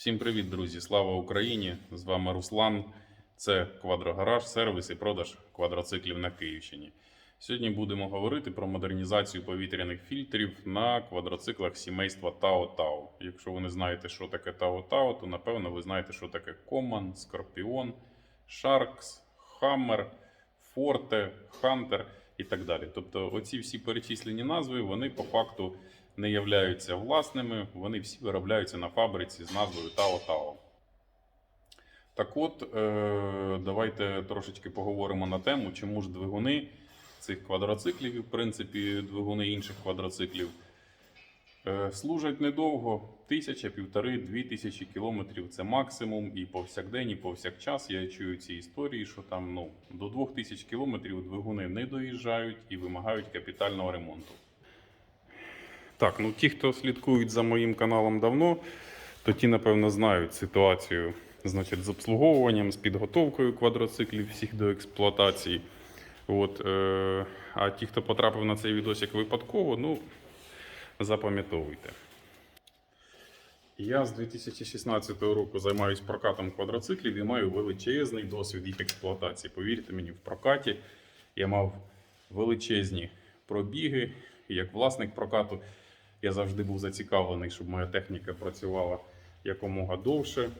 Всім привіт, друзі! Слава Україні! З вами Руслан. Це Квадрогараж, сервіс і продаж квадроциклів на Київщині. Сьогодні будемо говорити про модернізацію повітряних фільтрів на квадроциклах сімейства Тао Тао. Якщо ви не знаєте, що таке Тао Тао, то напевно ви знаєте, що таке Common, Scorpion, Sharks, Hammer, Forte, Hunter і так далі. Тобто, оці всі перечислені назви, вони по факту не являються власними, вони всі виробляються на фабриці з назвою Тао Тао. Так от, е, давайте трошечки поговоримо на тему, чому ж двигуни цих квадроциклів, і, в принципі, двигуни інших квадроциклів е, служать недовго. Тисяча, півтори, дві тисячі кілометрів це максимум. І повсякдень, і повсякчас я чую ці історії, що там ну, до двох тисяч кілометрів двигуни не доїжджають і вимагають капітального ремонту. Так, ну ті, хто слідкують за моїм каналом давно, то ті, напевно, знають ситуацію значить, з обслуговуванням, з підготовкою квадроциклів всіх до експлуатації. От, е, а ті, хто потрапив на цей відосик випадково, ну, запам'ятовуйте. Я з 2016 року займаюся прокатом квадроциклів і маю величезний досвід їх експлуатації. Повірте мені, в прокаті я мав величезні пробіги. Як власник прокату я завжди був зацікавлений, щоб моя техніка працювала якомога довше,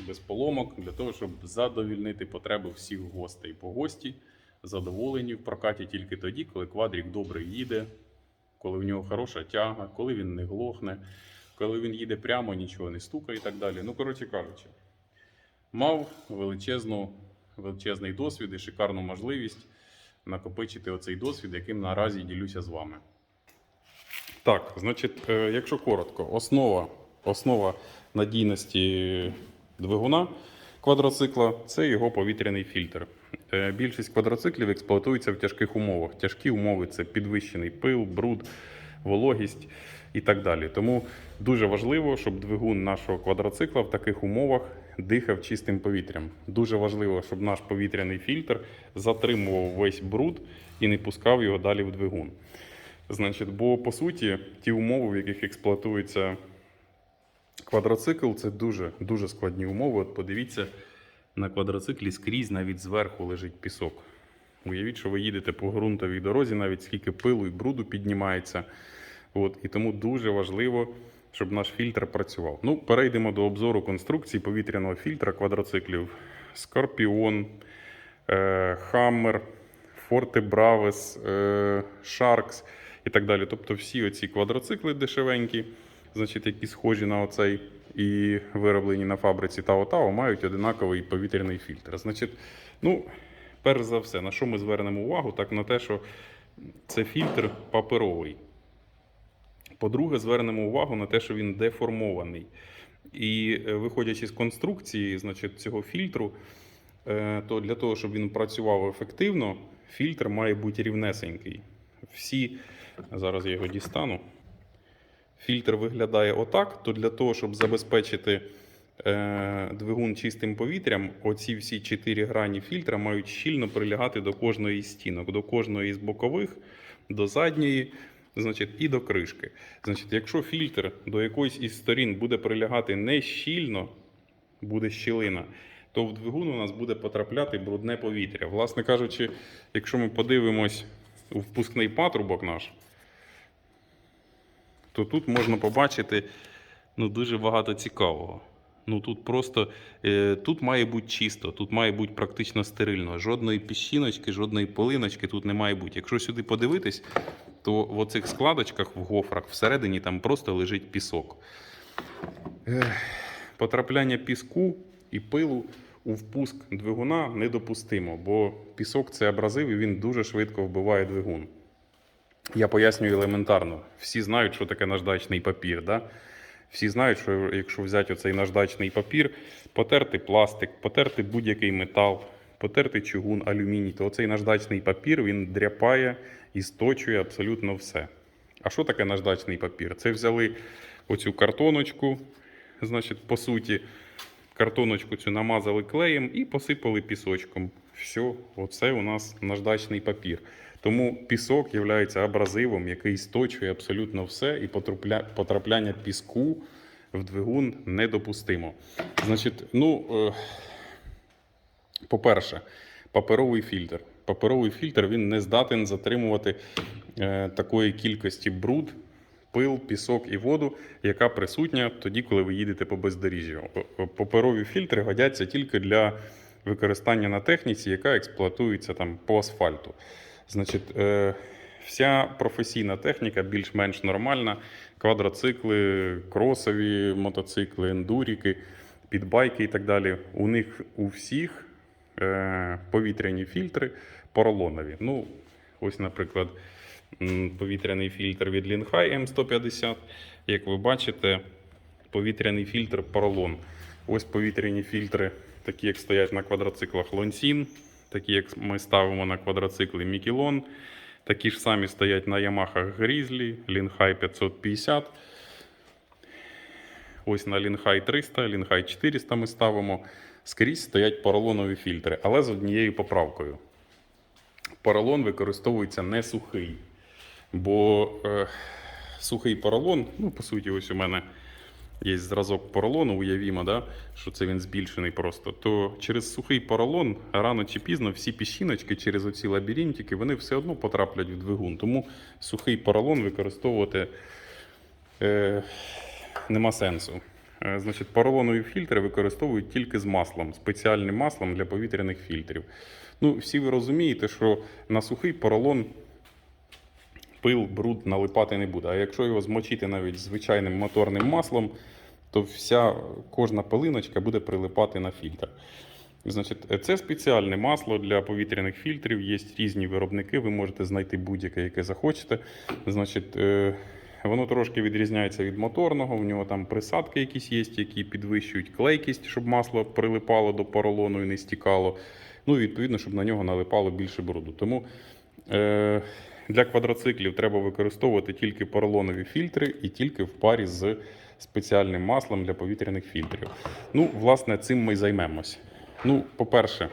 без поломок, для того, щоб задовільнити потреби всіх гостей. Бо гості задоволені в прокаті тільки тоді, коли квадрік добре їде, коли в нього хороша тяга, коли він не глохне, коли він їде прямо, нічого не стукає і так далі. Ну, коротше кажучи, мав величезну, величезний досвід і шикарну можливість накопичити оцей досвід, яким наразі ділюся з вами. Так, значить, е, якщо коротко, основа, основа надійності двигуна квадроцикла це його повітряний фільтр. Е, Більшість квадроциклів експлуатується в тяжких умовах. Тяжкі умови це підвищений пил, бруд, вологість і так далі. Тому дуже важливо, щоб двигун нашого квадроцикла в таких умовах дихав чистим повітрям. Дуже важливо, щоб наш повітряний фільтр затримував весь бруд і не пускав його далі в двигун. Значить, бо по суті, ті умови, в яких експлуатується квадроцикл, це дуже дуже складні умови. От подивіться, на квадроциклі скрізь навіть зверху лежить пісок. Уявіть, що ви їдете по ґрунтовій дорозі, навіть скільки пилу і бруду піднімається. От, і тому дуже важливо, щоб наш фільтр працював. Ну, перейдемо до обзору конструкції повітряного фільтра квадроциклів Scorpion, Hammer, Forte Braves, Sharks і так далі. Тобто всі оці квадроцикли дешевенькі, значить, які схожі на оцей і вироблені на фабриці Тао Тао, мають одинаковий повітряний фільтр. Значить, ну, перш за все, на що ми звернемо увагу, так на те, що це фільтр паперовий. По-друге, звернемо увагу на те, що він деформований. І е, виходячи з конструкції значить, цього фільтру, е, то для того, щоб він працював ефективно, фільтр має бути рівнесенький. Всі, зараз я його дістану. Фільтр виглядає отак, то для того, щоб забезпечити е, двигун чистим повітрям, оці всі чотири грані фільтра мають щільно прилягати до кожної з стінок, до кожної з бокових, до задньої, значить, і до кришки. Значить, якщо фільтр до якоїсь із сторін буде прилягати не щільно, буде щілина, то в двигун у нас буде потрапляти брудне повітря. Власне кажучи, якщо ми подивимось впускний патрубок наш, то тут можна побачити ну, дуже багато цікавого. Ну тут просто е, тут має бути чисто, тут має бути практично стерильно. Жодної піщиночки, жодної полиночки тут не має бути. Якщо сюди подивитись, то в оцих складочках в гофрах всередині там просто лежить пісок. Потрапляння піску і пилу у впуск двигуна недопустимо, бо пісок це абразив і він дуже швидко вбиває двигун. Я пояснюю елементарно. Всі знають, що таке наждачний папір. Да? Всі знають, що якщо взяти оцей наждачний папір, потерти пластик, потерти будь-який метал, потерти чугун, алюміній, то оцей наждачний папір він дряпає і сточує абсолютно все. А що таке наждачний папір? Це взяли оцю картоночку, значить, по суті, картоночку цю намазали клеєм і посипали пісочком. Все, оце у нас наждачний папір. Тому пісок є абразивом, який сточує абсолютно все, і потрапля- потрапляння піску в двигун недопустимо. Значить, ну, е, по-перше, паперовий фільтр. Паперовий фільтр він не здатен затримувати е, такої кількості бруд, пил, пісок і воду, яка присутня тоді, коли ви їдете по бездоріжжю. Паперові фільтри годяться тільки для використання на техніці, яка експлуатується там по асфальту. Значить, е, вся професійна техніка більш-менш нормальна. Квадроцикли, кросові мотоцикли, ендуріки, підбайки і так далі. У них у всіх е, повітряні фільтри поролонові. Ну, ось, наприклад, повітряний фільтр від Linhai M150. Як ви бачите, повітряний фільтр поролон. Ось повітряні фільтри, такі як стоять на квадроциклах Lonsin, такі як ми ставимо на квадроцикли Мікілон. Такі ж самі стоять на Yamaha Grizzly, Linhai 550. Ось на Linhai 300, Linhai 400 ми ставимо. Скрізь стоять поролонові фільтри, але з однією поправкою. Поролон використовується не сухий. Бо е, сухий поролон, ну, по суті, ось у мене є зразок поролону, уявімо, да, що це він збільшений просто. То через сухий поролон рано чи пізно всі піщиночки через оці лабіринтики вони все одно потраплять в двигун. Тому сухий поролон використовувати е, нема сенсу. Е, Значить, поролонові фільтри використовують тільки з маслом, спеціальним маслом для повітряних фільтрів. Ну, всі ви розумієте, що на сухий поролон пил, бруд налипати не буде. А якщо його змочити навіть звичайним моторним маслом, то вся кожна пилиночка буде прилипати на фільтр. Значить, це спеціальне масло для повітряних фільтрів. Є різні виробники, ви можете знайти будь-яке, яке захочете. Значить, е, воно трошки відрізняється від моторного. У нього там присадки якісь є, які підвищують клейкість, щоб масло прилипало до поролону і не стікало. Ну і відповідно, щоб на нього налипало більше бруду. Тому е, для квадроциклів треба використовувати тільки поролонові фільтри і тільки в парі з спеціальним маслом для повітряних фільтрів. Ну, власне, цим ми й займемось. Ну, по-перше,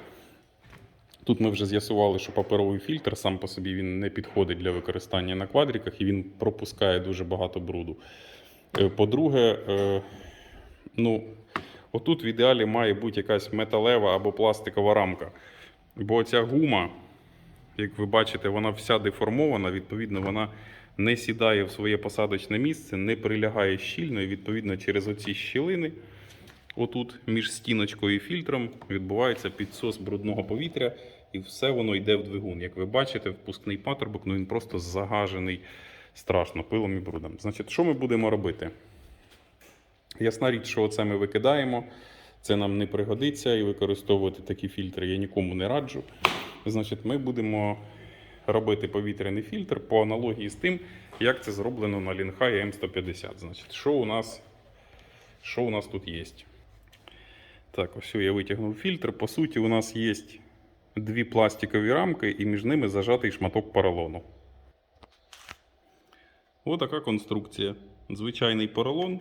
тут ми вже з'ясували, що паперовий фільтр сам по собі він не підходить для використання на квадриках і він пропускає дуже багато бруду. Е, По-друге, е, ну, отут в ідеалі має бути якась металева або пластикова рамка. Бо ця гума, як ви бачите, вона вся деформована, відповідно, вона не сідає в своє посадочне місце, не прилягає щільно, і відповідно через оці щілини, отут між стіночкою і фільтром, відбувається підсос брудного повітря, і все воно йде в двигун. Як ви бачите, впускний патрубок, ну він просто загажений страшно пилом і брудом. Значить, що ми будемо робити? Ясна річ, що це ми викидаємо. Це нам не пригодиться і використовувати такі фільтри я нікому не раджу. Значить, ми будемо робити повітряний фільтр по аналогії з тим, як це зроблено на Linhai M150. Значить, що у нас, що у нас тут є? Так, ось я витягнув фільтр. По суті, у нас є дві пластикові рамки і між ними зажатий шматок поролону. Ось така конструкція. Звичайний поролон.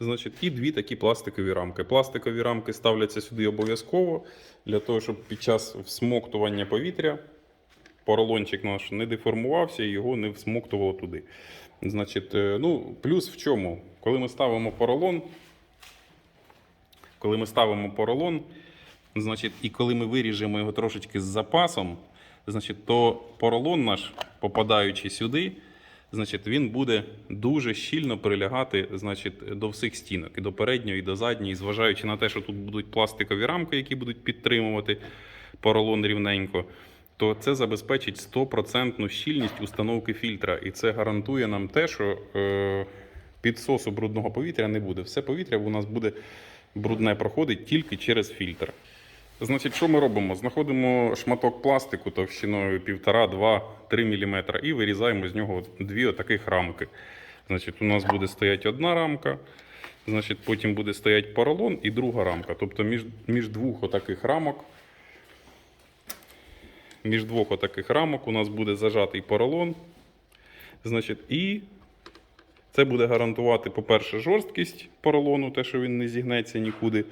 Значить, і дві такі пластикові рамки. Пластикові рамки ставляться сюди обов'язково для того, щоб під час всмоктування повітря поролончик наш не деформувався і його не всмоктувало туди. Значить, е, ну, плюс в чому? Коли ми ставимо поролон, коли ми ставимо поролон, значить, і коли ми виріжемо його трошечки з запасом, значить, то поролон наш, попадаючи сюди, значить, він буде дуже щільно прилягати значить, до всіх стінок, і до передньої, і до задньої, зважаючи на те, що тут будуть пластикові рамки, які будуть підтримувати поролон рівненько, то це забезпечить 100% щільність установки фільтра. І це гарантує нам те, що е, підсосу брудного повітря не буде. Все повітря у нас буде брудне проходить тільки через фільтр. Значить, що ми робимо? Знаходимо шматок пластику товщиною 1,5-2-3 мм і вирізаємо з нього дві отаких рамки. Значить, у нас буде стояти одна рамка, значить, потім буде стояти поролон і друга рамка. Тобто між, між двох отаких рамок. Між двох отаких рамок у нас буде зажатий поролон. Значить, і це буде гарантувати, по-перше, жорсткість поролону, те, що він не зігнеться нікуди,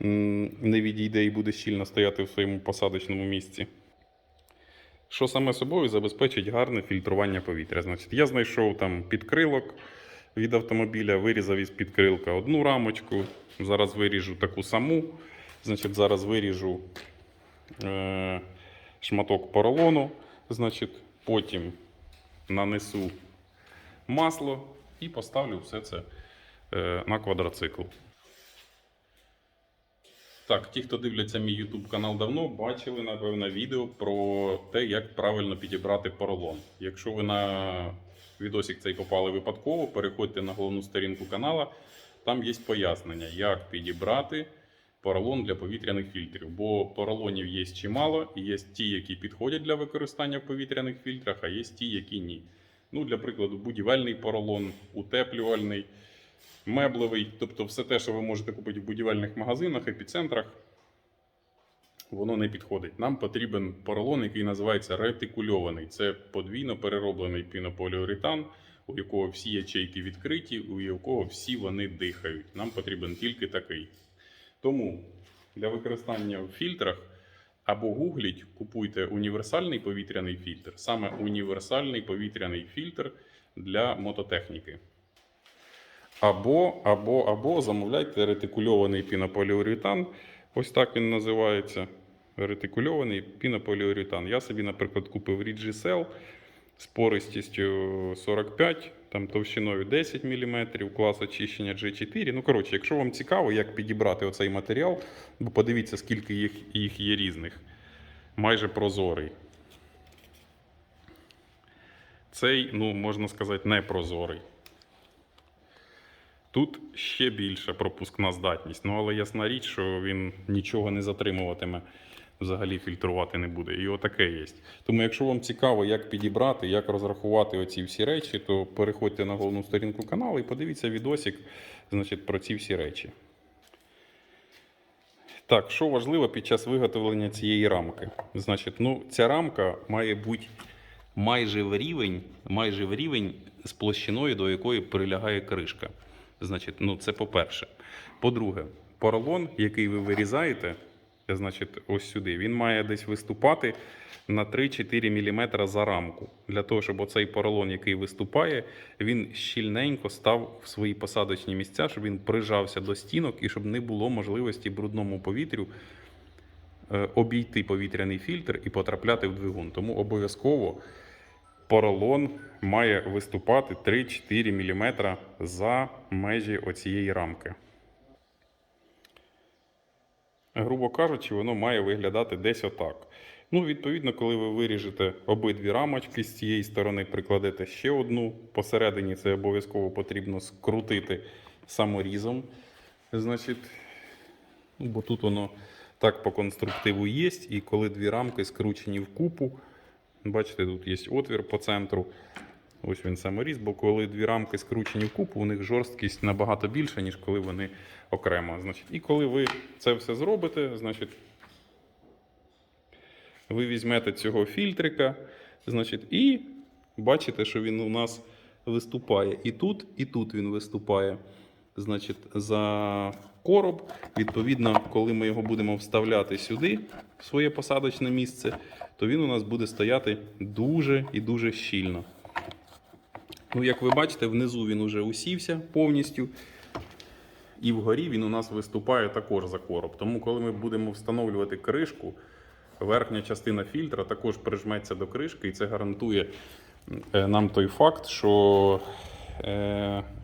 не відійде і буде щільно стояти в своєму посадочному місці. Що саме собою забезпечить гарне фільтрування повітря. Значить, я знайшов там підкрилок, від автомобіля, вирізав із підкрилка одну рамочку. Зараз виріжу таку саму. Значить, зараз виріжу е, шматок поролону. Значить, потім нанесу масло і поставлю все це е, на квадроцикл. Так, ті, хто дивляться мій YouTube канал давно, бачили, напевно, відео про те, як правильно підібрати поролон. Якщо ви на відосик цей попали випадково, переходьте на головну сторінку канала, там є пояснення, як підібрати поролон для повітряних фільтрів. Бо поролонів є чимало, і є ті, які підходять для використання в повітряних фільтрах, а є ті, які ні. Ну, для прикладу, будівельний поролон, утеплювальний меблевий, тобто все те, що ви можете купити в будівельних магазинах, епіцентрах, воно не підходить. Нам потрібен поролон, який називається ретикульований. Це подвійно перероблений пінополіуретан, у якого всі ячейки відкриті, у якого всі вони дихають. Нам потрібен тільки такий. Тому для використання в фільтрах або гугліть, купуйте універсальний повітряний фільтр, саме універсальний повітряний фільтр для мототехніки. Або, або, або замовляйте ретикульований пінополіуретан. Ось так він називається. Ретикульований пінополіуретан. Я собі, наприклад, купив Ridgicel з пористістю 45, там товщиною 10 мм, клас очищення G4. Ну, коротше, якщо вам цікаво, як підібрати оцей матеріал, бо подивіться, скільки їх, їх є різних. Майже прозорий. Цей, ну, можна сказати, не прозорий. Тут ще більша пропускна здатність. Ну, але ясна річ, що він нічого не затримуватиме, взагалі фільтрувати не буде. І отаке є. Тому, якщо вам цікаво, як підібрати, як розрахувати оці всі речі, то переходьте на головну сторінку каналу і подивіться відосик значить, про ці всі речі. Так, що важливо під час виготовлення цієї рамки? Значить, ну, ця рамка має бути майже в рівень, майже в рівень з площиною, до якої прилягає кришка. Значить, ну це по-перше. По-друге, поролон, який ви вирізаєте, значить, ось сюди, він має десь виступати на 3-4 мм за рамку. Для того, щоб оцей поролон, який виступає, він щільненько став в свої посадочні місця, щоб він прижався до стінок і щоб не було можливості брудному повітрю е, обійти повітряний фільтр і потрапляти в двигун. Тому обов'язково поролон має виступати 3-4 мм за межі оцієї рамки. Грубо кажучи, воно має виглядати десь отак. Ну, відповідно, коли ви виріжете обидві рамочки з цієї сторони, прикладете ще одну. Посередині це обов'язково потрібно скрутити саморізом. Значить, бо тут воно так по конструктиву є. І коли дві рамки скручені в купу, Бачите, тут є отвір по центру. Ось він саморіз, бо коли дві рамки скручені в купу, у них жорсткість набагато більша, ніж коли вони окремо. Значить, і коли ви це все зробите, значить, ви візьмете цього фільтрика, значить, і бачите, що він у нас виступає. І тут, і тут він виступає. Значить, за короб. Відповідно, коли ми його будемо вставляти сюди, в своє посадочне місце, то він у нас буде стояти дуже і дуже щільно. Ну, як ви бачите, внизу він уже усівся повністю. І вгорі він у нас виступає також за короб. Тому, коли ми будемо встановлювати кришку, верхня частина фільтра також прижметься до кришки, і це гарантує е, нам той факт, що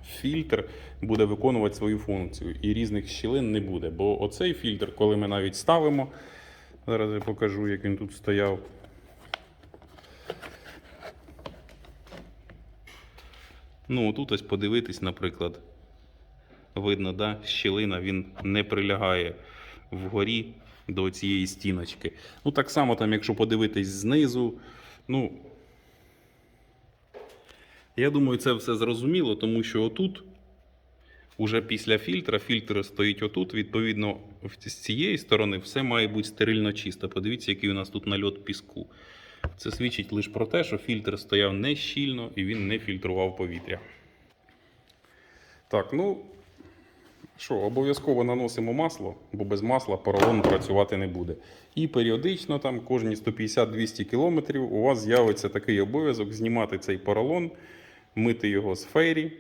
фільтр буде виконувати свою функцію і різних щілин не буде. Бо оцей фільтр, коли ми навіть ставимо, зараз я покажу, як він тут стояв. Ну, тут ось подивитись, наприклад. Видно, да, щілина він не прилягає вгорі до цієї стіночки. Ну, так само, там, якщо подивитись знизу, ну. Я думаю, це все зрозуміло, тому що отут, уже після фільтра, фільтр стоїть отут. Відповідно, з цієї сторони все має бути стерильно чисто. Подивіться, який у нас тут нальот піску. Це свідчить лише про те, що фільтр стояв не щільно і він не фільтрував повітря. Так, ну що, обов'язково наносимо масло, бо без масла поролон працювати не буде. І періодично, там, кожні 150-200 км у вас з'явиться такий обов'язок знімати цей поролон, мити його з фейрі.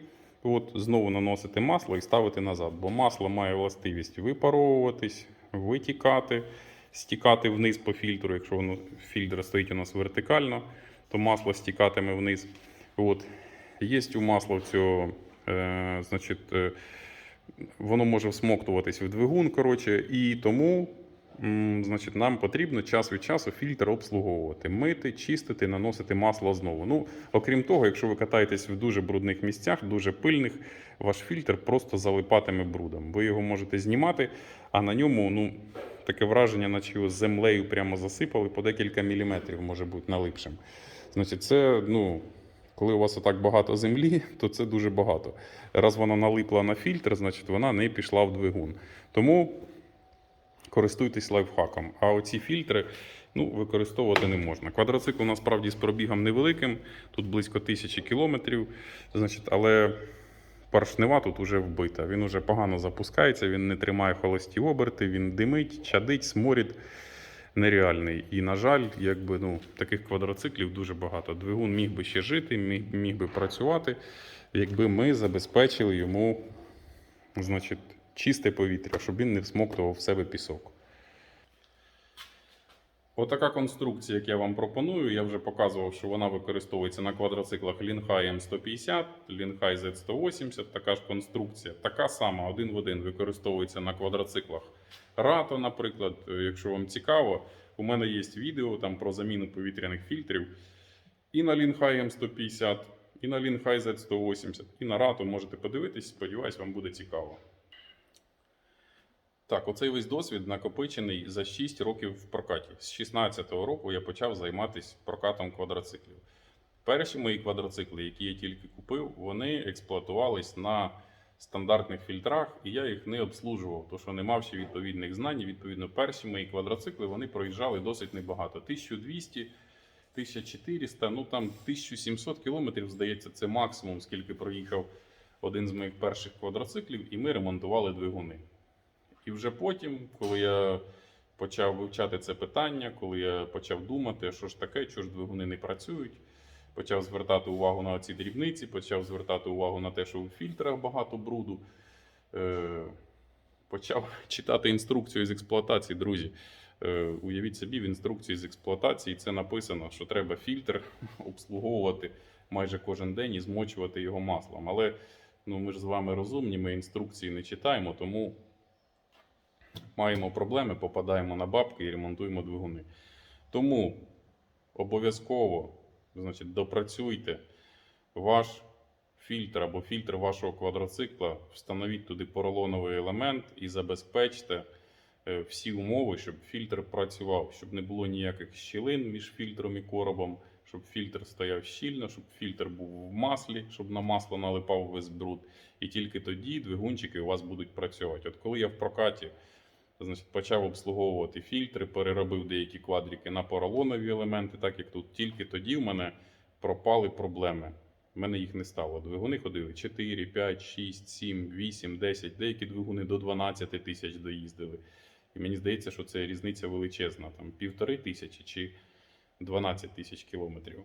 от знову наносити масло і ставити назад, бо масло має властивість випаровуватись, витікати, стікати вниз по фільтру. Якщо воно фільтр стоїть у нас вертикально, то масло стікатиме вниз. От. Є у масла цього, е, значить, е, воно може всмоктуватись в двигун, коротше, і тому значить, нам потрібно час від часу фільтр обслуговувати, мити, чистити, наносити масло знову. Ну, окрім того, якщо ви катаєтесь в дуже брудних місцях, дуже пильних, ваш фільтр просто залипатиме брудом. Ви його можете знімати, а на ньому ну, таке враження, наче його землею прямо засипали по декілька міліметрів, може бути налипшим. Значить, це, ну, коли у вас отак багато землі, то це дуже багато. Раз вона налипла на фільтр, значить вона не пішла в двигун. Тому користуйтесь лайфхаком. А оці фільтри ну, використовувати не можна. Квадроцикл насправді з пробігом невеликим, тут близько тисячі кілометрів. Значить, але поршнева тут вже вбита. Він уже погано запускається, він не тримає холості оберти, він димить, чадить, сморід нереальний. І, на жаль, якби, ну, таких квадроциклів дуже багато. Двигун міг би ще жити, міг, міг би працювати, якби ми забезпечили йому значить, чисте повітря, щоб він не всмоктував в себе пісок. Отака конструкція, як я вам пропоную, я вже показував, що вона використовується на квадроциклах Linhai M150, Linhai Z180, така ж конструкція, така сама, один в один, використовується на квадроциклах Rato, наприклад. Е, Якщо вам цікаво, у мене є відео там про заміну повітряних фільтрів і на Linhai M150, і на Linhai Z180, і на Rato можете подивитись, сподіваюсь, вам буде цікаво. Так, оцей весь досвід накопичений за 6 років в прокаті. З 16-го року я почав займатися прокатом квадроциклів. Перші мої квадроцикли, які я тільки купив, вони експлуатувались на стандартних фільтрах, і я їх не обслужував, тому що не мав ще відповідних знань. Відповідно, перші мої квадроцикли вони проїжджали досить небагато. 1200, 1400, ну там 1700 кілометрів, здається, це максимум, скільки проїхав один з моїх перших квадроциклів, і ми ремонтували двигуни. І вже потім, коли я почав вивчати це питання, коли я почав думати, що ж таке, чого ж двигуни не працюють, почав звертати увагу на ці дрібниці, почав звертати увагу на те, що у фільтрах багато бруду. Е, почав читати інструкцію з експлуатації, друзі. Е, уявіть собі, в інструкції з експлуатації це написано, що треба фільтр обслуговувати майже кожен день і змочувати його маслом. Але ну, ми ж з вами розумні, ми інструкції не читаємо, тому маємо проблеми, попадаємо на бабки і ремонтуємо двигуни. Тому обов'язково значить, допрацюйте ваш фільтр або фільтр вашого квадроцикла, встановіть туди поролоновий елемент і забезпечте е, всі умови, щоб фільтр працював, щоб не було ніяких щілин між фільтром і коробом, щоб фільтр стояв щільно, щоб фільтр був в маслі, щоб на масло налипав весь бруд. І тільки тоді двигунчики у вас будуть працювати. От коли я в прокаті значить, почав обслуговувати фільтри, переробив деякі квадрики на поролонові елементи, так як тут. Тільки тоді в мене пропали проблеми. В мене їх не стало. Двигуни ходили 4, 5, 6, 7, 8, 10, деякі двигуни до 12 тисяч доїздили. І мені здається, що це різниця величезна. Там півтори тисячі чи 12 тисяч кілометрів.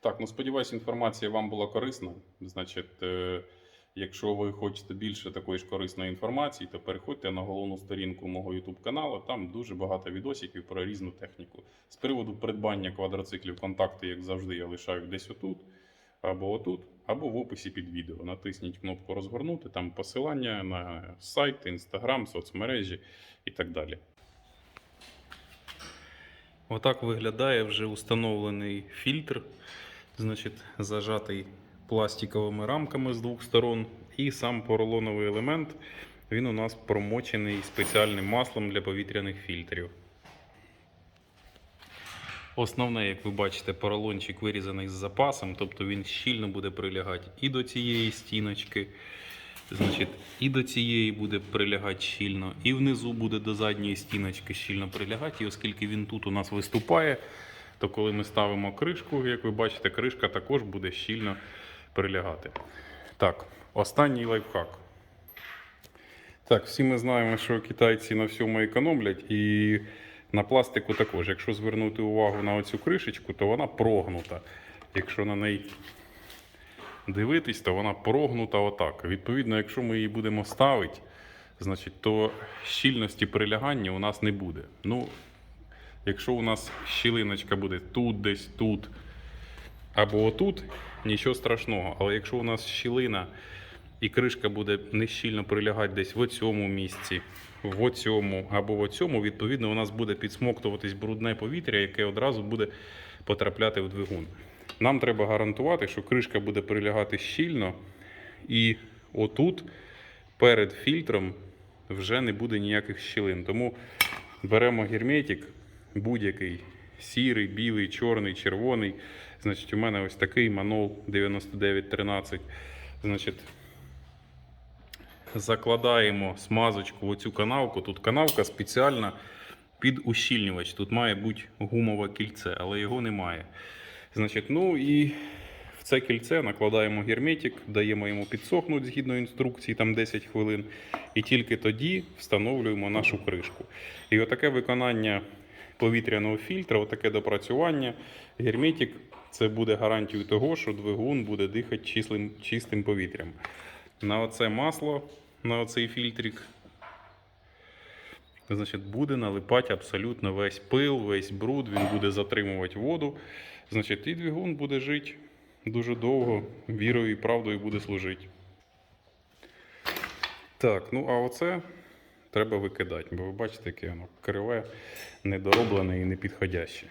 Так, ну сподіваюся, інформація вам була корисна. Значить, е, якщо ви хочете більше такої ж корисної інформації, то переходьте на головну сторінку мого YouTube каналу. Там дуже багато відосиків про різну техніку. З приводу придбання квадроциклів, контакти, як завжди, я лишаю десь отут, або отут, або в описі під відео. Натисніть кнопку розгорнути, там посилання на сайт, інстаграм, соцмережі і так далі. Отак виглядає вже установлений фільтр, значить, зажатий пластиковими рамками з двох сторон. І сам поролоновий елемент він у нас промочений спеціальним маслом для повітряних фільтрів. Основне, як ви бачите, поролончик вирізаний з запасом, тобто він щільно буде прилягати і до цієї стіночки, значить, і до цієї буде прилягати щільно, і внизу буде до задньої стіночки щільно прилягати. І оскільки він тут у нас виступає, то коли ми ставимо кришку, як ви бачите, кришка також буде щільно прилягати. Так, останній лайфхак. Так, всі ми знаємо, що китайці на всьому економлять і на пластику також. Якщо звернути увагу на оцю кришечку, то вона прогнута. Якщо на неї дивитись, то вона прогнута отак. Відповідно, якщо ми її будемо ставити, значить, то щільності прилягання у нас не буде. Ну, якщо у нас щілиночка буде тут, десь тут, або отут, нічого страшного. Але якщо у нас щілина і кришка буде нещільно прилягати десь в цьому місці, в цьому або в цьому, відповідно, у нас буде підсмоктуватись брудне повітря, яке одразу буде потрапляти в двигун. Нам треба гарантувати, що кришка буде прилягати щільно, і отут перед фільтром вже не буде ніяких щілин. Тому беремо герметик, будь-який сірий, білий, чорний, червоний. Значить, у мене ось такий манол 9913. Значить, закладаємо смазочку в оцю канавку. Тут канавка спеціальна під ущільнювач. Тут має бути гумове кільце, але його немає. Значить, ну і в це кільце накладаємо герметик, даємо йому підсохнути згідно інструкції, там 10 хвилин. І тільки тоді встановлюємо нашу кришку. І отаке виконання повітряного фільтра, отаке допрацювання, герметик це буде гарантією того, що двигун буде дихати чистим, чистим повітрям. На оце масло, на оцей фільтрик, значить, буде налипати абсолютно весь пил, весь бруд, він буде затримувати воду. Значить, і двигун буде жити дуже довго, вірою і правдою буде служити. Так, ну а оце треба викидати, бо ви бачите, яке воно криве, недороблене і непідходяще.